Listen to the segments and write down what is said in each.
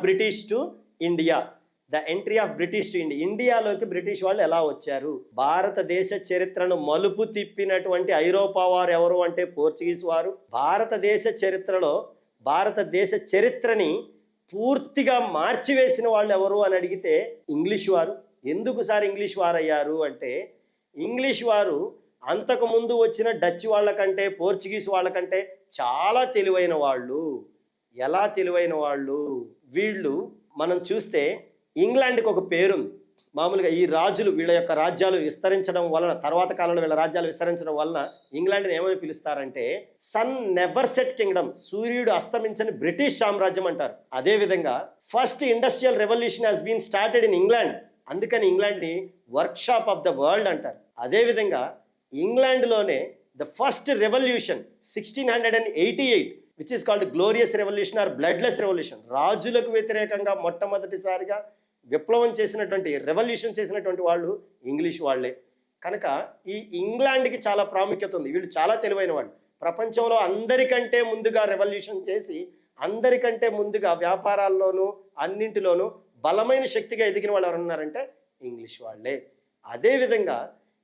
British to India the entry of British to India ఇండియాలోకి British వాళ్ళు ఎలా వచ్చారు? భారతదేశ చరిత్రను మలుపు తిప్పినటువంటి ఐరోపా వారు ఎవరు అంటే పోర్చుగీస్ వారు. భారతదేశ చరిత్రలో భారతదేశ చరిత్రని పూర్తిగా మార్చివేసిన వాళ్ళు ఎవరు అని అడిగితే ఇంగ్లీష్ వారు. ఎందుకు సార్ ఇంగ్లీష్ వారు అయ్యారు అంటే ఇంగ్లీష్ వారు అంతకు ముందు వచ్చిన డచ్ వాళ్ళకంటే పోర్చుగీస్ వాళ్ళకంటే చాలా తెలివైన వాళ్ళు. ఎలా తెలివైన వాళ్ళు? వీళ్ళు మనం చూస్తే ఇంగ్లాండ్కి ఒక పేరుంది. మామూలుగా ఈ రాజులు వీళ్ళ యొక్క రాజ్యాలు విస్తరించడం వలన తర్వాత కాలంలో వీళ్ళ రాజ్యాలు విస్తరించడం వలన ఇంగ్లాండ్ని ఏమని పిలుస్తారంటే సన్ నెవర్ సెట్ కింగ్డమ్ సూర్యుడు అస్తమించని బ్రిటిష్ సామ్రాజ్యం అంటారు. అదే విధంగా first industrial revolution has been started in England. అందుకని ఇంగ్లాండ్ని వర్క్షాప్ ఆఫ్ ద వరల్డ్ అంటారు. అదేవిధంగా ఇంగ్లాండ్లోనే the first revolution sixteen hundred and eighty eight which is called glorious revolution or bloodless revolution రాజులకు వ్యతిరేకంగా మొట్టమొదటిసారిగా విప్లవం చేసినటువంటి రెవల్యూషన్ చేసినటువంటి వాళ్ళు ఇంగ్లీష్ వాళ్ళే. కనుక ఈ ఇంగ్లాండ్కి చాలా ప్రాముఖ్యత ఉంది. వీళ్ళు చాలా తెలివైన వాళ్ళు. ప్రపంచంలో అందరికంటే ముందుగా రెవల్యూషన్ చేసి అందరికంటే ముందుగా వ్యాపారాల్లోనూ అన్నింటిలోనూ బలమైన శక్తిగా ఎదిగిన వాళ్ళు ఎవరున్నారంటే ఇంగ్లీష్ వాళ్ళే. అదేవిధంగా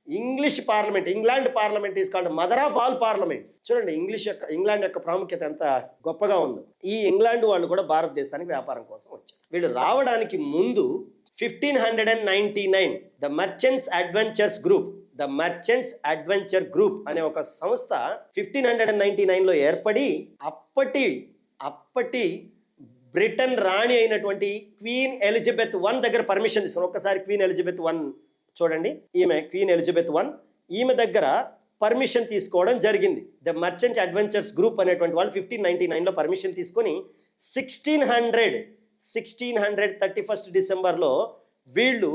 English parliament England parliament is called mother of all parliaments చూడండి ఇంగ్లీష్ యొక్క ఇంగ్లాండ్ యొక్క ప్రాముఖ్యత ఎంత గొప్పగా ఉందో. ఈ ఇంగ్లాండ్ వాళ్ళు కూడా భారతదేశానికి వ్యాపారం కోసం వచ్చారు. వీళ్ళు రావడానికి ముందు fifteen hundred and ninety nine the merchants adventurers group the merchants adventurer group అనే ఒక సంస్థ ఫిఫ్టీన్ హండ్రెడ్ అండ్ నైన్టీ నైన్లో ఏర్పడి అప్పటి అప్పటి బ్రిటన్ రాణి అయినటువంటి క్వీన్ ఎలిజబెత్ వన్ దగ్గర పర్మిషన్ తీసుకుని ఒక్కసారి క్వీన్ ఎలిజబెత్ వన్ చూడండి. ఈమె క్వీన్ ఎలిజబెత్ వన్. ఈమె దగ్గర పర్మిషన్ తీసుకోవడం జరిగింది. ద మర్చెంట్ అడ్వెంచర్స్ గ్రూప్ అనేటువంటి వాళ్ళు ఫిఫ్టీన్ నైన్టీ నైన్లో పర్మిషన్ తీసుకొని sixteen hundred sixteen hundred thirty first డిసెంబర్లో వీళ్ళు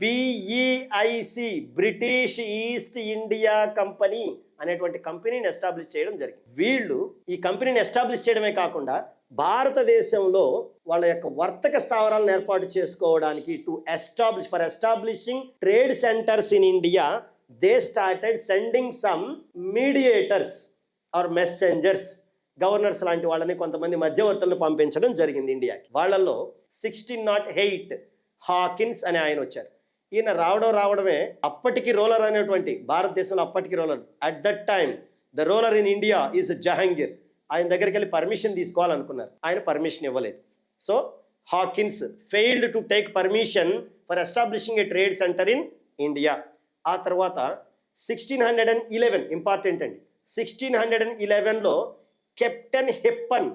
BEIC British East India company అనేటువంటి కంపెనీని ఎస్టాబ్లిష్ చేయడం జరిగింది. వీళ్ళు ఈ కంపెనీని ఎస్టాబ్లిష్ చేయడమే కాకుండా భారతదేశంలో వాళ్ళ యొక్క వర్తక స్థావరాలను ఏర్పాటు చేసుకోవడానికి to establish for establishing trade centres in India they started sending some mediators or messengers governors లాంటి వాళ్ళని కొంతమంది మధ్యవర్తులను పంపించడం జరిగింది ఇండియాకి. వాళ్ళల్లో సిక్స్టీన్ నాట్ ఎయిట్ హాకిన్స్ అని ఆయన వచ్చారు. ఈయన రావడం రావడమే అప్పటికి రోలర్ అనేటువంటి భారతదేశంలో అప్పటికి ruler. At that time the ruler in India is Jahangir ఆయన దగ్గరికి వెళ్ళి పర్మిషన్ తీసుకోవాలనుకున్నారు. ఆయన పర్మిషన్ ఇవ్వలేదు. So Hawkins failed to take permission for establishing a trade centre in India ఆ తర్వాత sixteen hundred and eleven important అండి. Sixteen hundred and ఇలెవెన్లో captain Hippon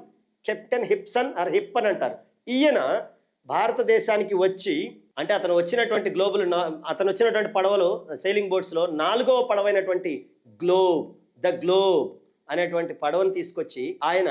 captain Hipson or Hippon అంటారు. ఈయన భారతదేశానికి వచ్చి అంటే అతను వచ్చినటువంటి గ్లోబల్ అతను వచ్చినటువంటి పడవలు సెయిలింగ్ బోట్స్లో నాలుగవ పడవైనటువంటి గ్లోబ్ ద గ్లోబ్ అనేటువంటి పడవని తీసుకొచ్చి ఆయన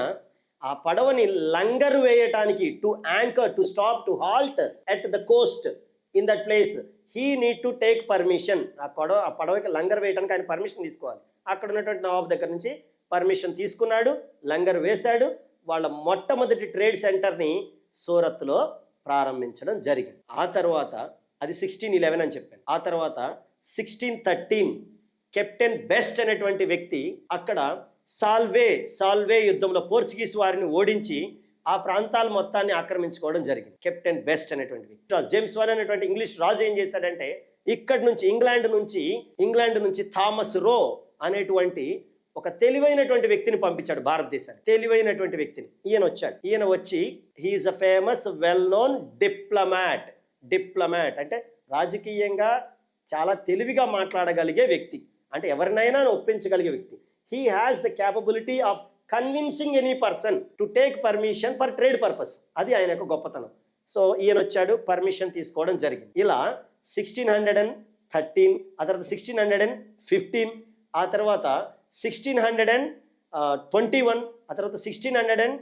ఆ పడవని లంగర్ వేయటానికి to anchor to stop to halt at the coast in that place he need to take permission ఆ పడవ ఆ పడవకి లంగర్ వేయడానికి ఆయన పర్మిషన్ తీసుకోవాలి. అక్కడ ఉన్నటువంటి నవాబ్ దగ్గర నుంచి పర్మిషన్ తీసుకున్నాడు లంగర్ వేశాడు. వాళ్ళ మొట్టమొదటి ట్రేడ్ సెంటర్ని సూరత్లో ప్రారంభించడం జరిగింది. ఆ తర్వాత అది సిక్స్టీన్ ఇలెవెన్ అని చెప్పాను. ఆ తర్వాత సిక్స్టీన్ థర్టీన్ కెప్టెన్ బెస్ట్ అనేటువంటి వ్యక్తి అక్కడ సాల్వే సాల్వే యుద్ధంలో పోర్చుగీస్ వారిని ఓడించి ఆ ప్రాంతాల మొత్తాన్ని ఆక్రమించుకోవడం జరిగింది. కెప్టెన్ బెస్ట్ అనేటువంటి వ్యక్తి. జేమ్స్ వన్ అనేటువంటి ఇంగ్లీష్ రాజు ఏం చేశాడంటే ఇక్కడి నుంచి ఇంగ్లాండ్ నుంచి ఇంగ్లాండ్ నుంచి థామస్ రో అనేటువంటి ఒక తెలివైనటువంటి వ్యక్తిని పంపించాడు భారతదేశానికి. తెలివైనటువంటి వ్యక్తిని. ఈయన వచ్చాడు. ఈయన వచ్చి he is a famous well known diplomat diplomat అంటే రాజకీయంగా చాలా తెలివిగా మాట్లాడగలిగే వ్యక్తి. అంటే ఎవరినైనా ఒప్పించగలిగే వ్యక్తి. He has the capability of convincing any person to take permission for trade purpose అది ఆయన యొక్క గొప్పతనం. సో ఈయన వచ్చాడు పర్మిషన్ తీసుకోవడం జరిగింది. ఇలా సిక్స్టీన్ హండ్రెడ్ అండ్ థర్టీన్ ఆ తర్వాత సిక్స్టీన్ హండ్రెడ్ అండ్ ఫిఫ్టీన్ ఆ తర్వాత sixteen hundred and twenty one ఆ తర్వాత sixteen hundred and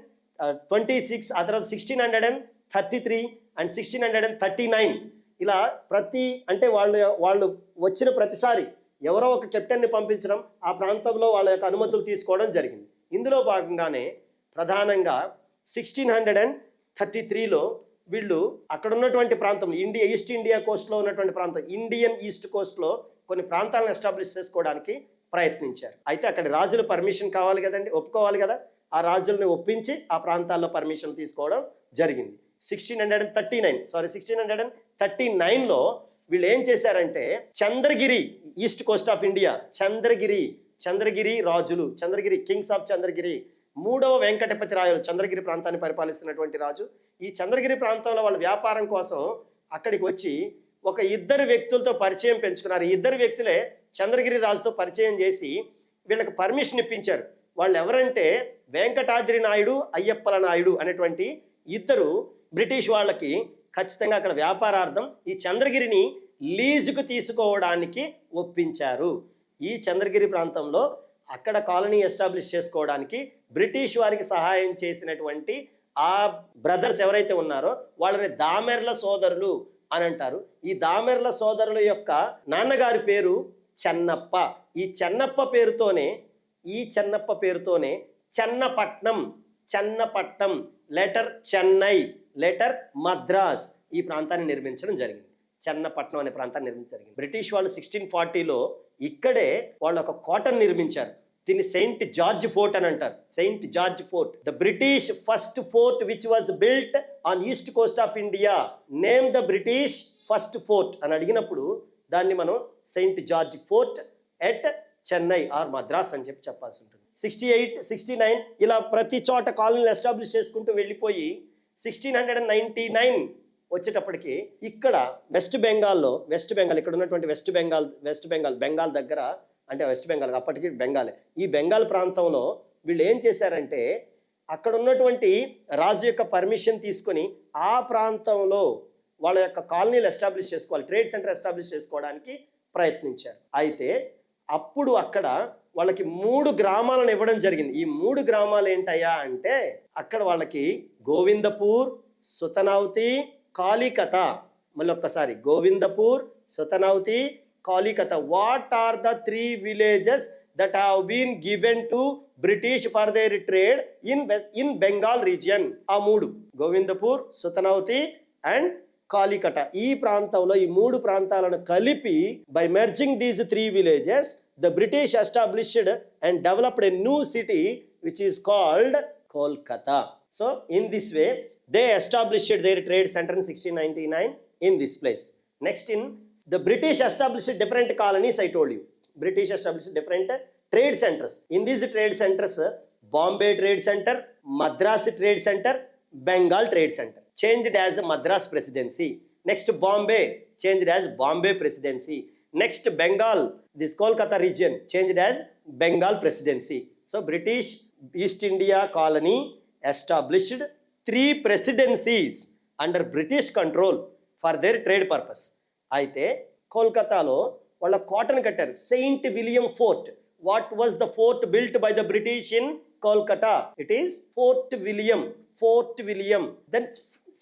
twenty six ఆ తర్వాత sixteen hundred and thirty three and sixteen hundred and thirty nine ఇలా ప్రతి అంటే వాళ్ళు వాళ్ళు వచ్చిన ప్రతిసారి ఎవరో ఒక కెప్టెన్ని పంపించడం ఆ ప్రాంతంలో వాళ్ళ యొక్క అనుమతులు తీసుకోవడం జరిగింది. ఇందులో భాగంగానే ప్రధానంగా సిక్స్టీన్ హండ్రెడ్ అండ్ థర్టీ త్రీలో వీళ్ళు అక్కడ ఉన్నటువంటి ప్రాంతం ఇండియా ఈస్ట్ ఇండియా కోస్ట్లో ఉన్నటువంటి ప్రాంతం ఇండియన్ ఈస్ట్ కోస్ట్లో కొన్ని ప్రాంతాలను ఎస్టాబ్లిష్ చేసుకోవడానికి ప్రయత్నించారు. అయితే అక్కడ రాజుల పర్మిషన్ కావాలి కదండి ఒప్పుకోవాలి కదా? ఆ రాజుల్ని ఒప్పించి ఆ ప్రాంతాల్లో పర్మిషన్ తీసుకోవడం జరిగింది. Sixteen hundred and thirty nine sorry sixteen hundred and thirty నైన్లో వీళ్ళు ఏం చేశారంటే Chandragiri east coast of India Chandragiri Chandragiri రాజులు చంద్రగిరి కింగ్స్ ఆఫ్ చంద్రగిరి మూడవ వెంకటపతి రాయలు చంద్రగిరి ప్రాంతాన్ని పరిపాలిస్తున్నటువంటి రాజు. ఈ చంద్రగిరి ప్రాంతంలో వాళ్ళ వ్యాపారం కోసం అక్కడికి వచ్చి ఒక ఇద్దరు వ్యక్తులతో పరిచయం పెంచుకున్నారు. ఇద్దరు వ్యక్తులే చంద్రగిరి రాజుతో పరిచయం చేసి వీళ్ళకి పర్మిషన్ ఇప్పించారు. వాళ్ళు ఎవరంటే వెంకటాద్రి నాయుడు అయ్యప్పల నాయుడు అనేటువంటి ఇద్దరు బ్రిటిష్ వాళ్ళకి ఖచ్చితంగా అక్కడ వ్యాపారార్థం ఈ చంద్రగిరిని లీజుకు తీసుకోవడానికి ఒప్పించారు. ఈ చంద్రగిరి ప్రాంతంలో అక్కడ కాలనీ ఎస్టాబ్లిష్ చేసుకోవడానికి బ్రిటిష్ వారికి సహాయం చేసినటువంటి ఆ బ్రదర్స్ ఎవరైతే ఉన్నారో వాళ్ళని దామెర్ల సోదరులు అని అంటారు ఈ దామెర్ల సోదరుల యొక్క నాన్నగారి పేరు చెన్నప్ప. ఈ చెన్నప్ప పేరుతోనే ఈ చెన్నప్ప పేరుతోనే చెన్నపట్నం చెన్నపట్నం లెటర్ చెన్నై లెటర్ మద్రాస్ ఈ ప్రాంతాన్ని నిర్మించడం జరిగింది. చెన్నపట్నం అనే ప్రాంతాన్ని నిర్మించడం జరిగింది. బ్రిటిష్ వాళ్ళు సిక్స్టీన్ ఫార్టీలో ఇక్కడే వాళ్ళు ఒక కోటను నిర్మించారు. దీన్ని సెయింట్ జార్జ్ ఫోర్ట్ అని అంటారు. Saint George fort. The British first fort which was built on east coast of India name the British first fort అని అడిగినప్పుడు దాన్ని మనం Saint George fort at Chennai or Madras అని చెప్పి చెప్పాల్సి ఉంటుంది. సిక్స్టీ ఎయిట్ సిక్స్టీ నైన్ ఇలా ప్రతి చోట కాలనీలు ఎస్టాబ్లిష్ చేసుకుంటూ వెళ్ళిపోయి sixteen hundred and ninety nine వచ్చేటప్పటికి ఇక్కడ వెస్ట్ బెంగాల్లో వెస్ట్ బెంగాల్ ఇక్కడ ఉన్నటువంటి వెస్ట్ బెంగాల్ వెస్ట్ బెంగాల్ బెంగాల్ దగ్గర అంటే వెస్ట్ బెంగాల్ అప్పటికి బెంగాలే. ఈ బెంగాల్ ప్రాంతంలో వీళ్ళు ఏం చేశారంటే అక్కడ ఉన్నటువంటి రాజు యొక్క పర్మిషన్ తీసుకొని ఆ ప్రాంతంలో వాళ్ళ యొక్క కాలనీలు ఎస్టాబ్లిష్ చేసుకోవాలి ట్రేడ్ సెంటర్ ఎస్టాబ్లిష్ చేసుకోవడానికి ప్రయత్నించారు. అయితే అప్పుడు అక్కడ వాళ్ళకి మూడు గ్రామాలను ఇవ్వడం జరిగింది. ఈ మూడు గ్రామాలు ఏంటయ్యా అంటే అక్కడ వాళ్ళకి గోవిందపూర్ సుతనావతి కాళికత. మళ్ళీ ఒక్కసారి Govindpur Sutanuti what are the three villages that have been given to British for their trade in in Bengal region ఆ మూడు. గోవిందపూర్ సుతనౌతి అండ్ కాలికట ఈ ప్రాంతంలో ఈ మూడు ప్రాంతాలను కలిపి by merging these three villages the British established and developed a new city which is called Kolkata so in this way they established their trade centre in sixteen ninety nine in this place Next in the British established different colonies, I told you. British established different trade centers. In these trade centers, Bombay Trade Center, Madras Trade Center, Bengal Trade Center. Changed as Madras Presidency. Next Bombay, changed as Bombay Presidency. Next Bengal, this Kolkata region, changed as Bengal Presidency. So British East India colony established three presidencies under British control for their trade purpose. అయితే కోల్కతాలో వాళ్ళ కాటన్ కట్టారు. Saint William fort. What was the fort built by the British in Kolkata? It is fort William. Fort William. Then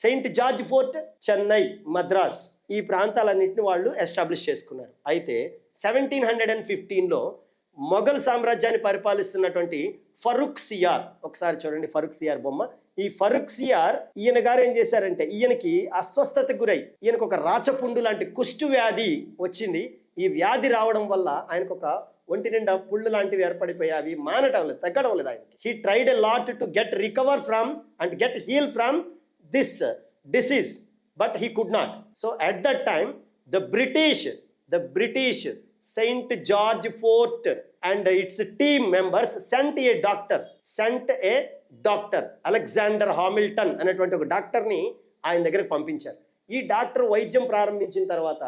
Saint George fort Chennai Madras. ఈ ప్రాంతాలన్నింటిని వాళ్ళు establish చేసుకున్నారు. అయితే సెవెంటీన్ హండ్రెడ్ అండ్ ఫిఫ్టీన్లో మొఘల్ సామ్రాజ్యాన్ని పరిపాలిస్తున్నటువంటి ఫరూక్ సియార్. ఒకసారి చూడండి ఫరూక్ సియార్ బొమ్మ. ఈ ఫరూక్ సియార్ ఈయన గారు ఏం చేశారంటే ఈయనకి అస్వస్థతకు గురై ఈయనకు ఒక రాచపుండు లాంటి కుష్టు వ్యాధి వచ్చింది. ఈ వ్యాధి రావడం వల్ల ఆయనకు ఒక ఒంటి నిండా పుళ్ళు లాంటివి ఏర్పడిపోయి అవి మానటం లేదు తగ్గడం లేదు ఆయనకి. He tried a lot to get recover from and get heal from this disease but he could not so at that time the British the British Saint George fort and its team members sent a doctor sent a doctor Alexander Hamilton అనేటువంటి ఒక డాక్టర్ని ఆయన దగ్గరికి పంపించారు. ఈ doctor వైద్యం ప్రారంభించిన తర్వాత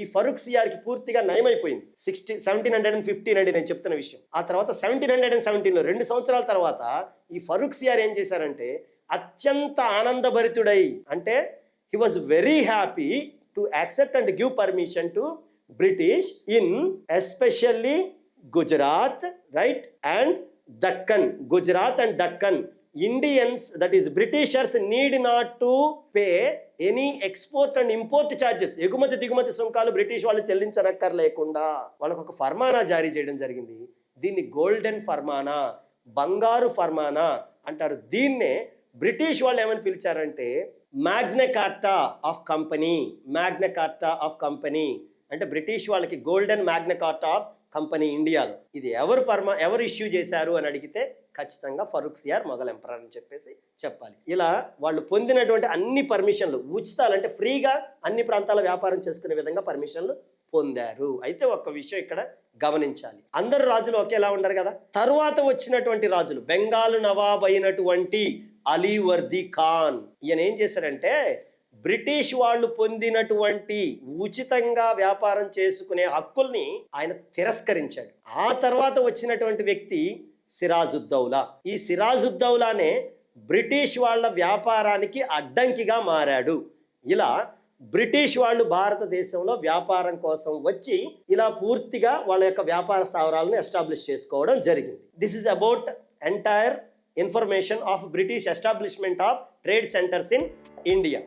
ఈ ఫరూక్ సియార్కి పూర్తిగా నయమైపోయింది. Sixty seventeen hundred and fifteen అండి నేను చెప్తున్న విషయం. ఆ తర్వాత సెవెంటీన్ హండ్రెడ్ అండ్ సెవెంటీన్లో రెండు సంవత్సరాల తర్వాత ఈ ఫరూక్ సియార్ ఏం చేశారంటే అత్యంత ఆనందభరితుడై అంటే he was very happy to accept and give permission to British in especially Gujarat right and Deccan Gujarat and Deccan Indians that is Britishers need not to pay any export and import charges ఎగుమతి దిగుమతి సుంకాలు British వాళ్ళు చెల్లించనక్కర్లేకుండా వాళ్ళకు ఒక ఫర్మానా జారీ చేయడం జరిగింది. దీన్ని గోల్డెన్ ఫర్మానా బంగారు ఫర్మానా అంటారు. దీన్నే బ్రిటిష్ వాళ్ళు ఏమని పిలిచారంటే Magna Carta of company Magna Carta of company అంటే బ్రిటిష్ వాళ్ళకి golden Magna Carta of company ఇండియాలో. ఇది ఎవరు పర్మ ఎవరు ఇష్యూ చేశారు అని అడిగితే ఖచ్చితంగా ఫరూక్ సిఆర్ మొఘల్ ఎంపరర్ అని చెప్పేసి చెప్పాలి. ఇలా వాళ్ళు పొందినటువంటి అన్ని పర్మిషన్లు ఉచితాలు అంటే ఫ్రీగా అన్ని ప్రాంతాల వ్యాపారం చేసుకునే విధంగా పర్మిషన్లు పొందారు. అయితే ఒక విషయం ఇక్కడ గమనించాలి. అందరు రాజులు ఒకేలా ఉండరు కదా? తర్వాత వచ్చినటువంటి రాజులు బెంగాల్ నవాబ్ అయినటువంటి అలీవర్ది ఖాన్ ఈయన ఏం చేశారంటే బ్రిటిష్ వాళ్ళు పొందినటువంటి ఉచితంగా వ్యాపారం చేసుకునే హక్కుల్ని ఆయన తిరస్కరించాడు. ఆ తర్వాత వచ్చినటువంటి వ్యక్తి సిరాజుద్దౌలా. ఈ సిరాజుద్దౌలానే బ్రిటిష్ వాళ్ళ వ్యాపారానికి అడ్డంకిగా మారాడు. ఇలా బ్రిటిష్ వాళ్ళు భారతదేశంలో వ్యాపారం కోసం వచ్చి ఇలా పూర్తిగా వాళ్ళ యొక్క వ్యాపార స్థావరాలను ఎస్టాబ్లిష్ చేసుకోవడం జరిగింది. This is about entire information of British establishment of trade centres in India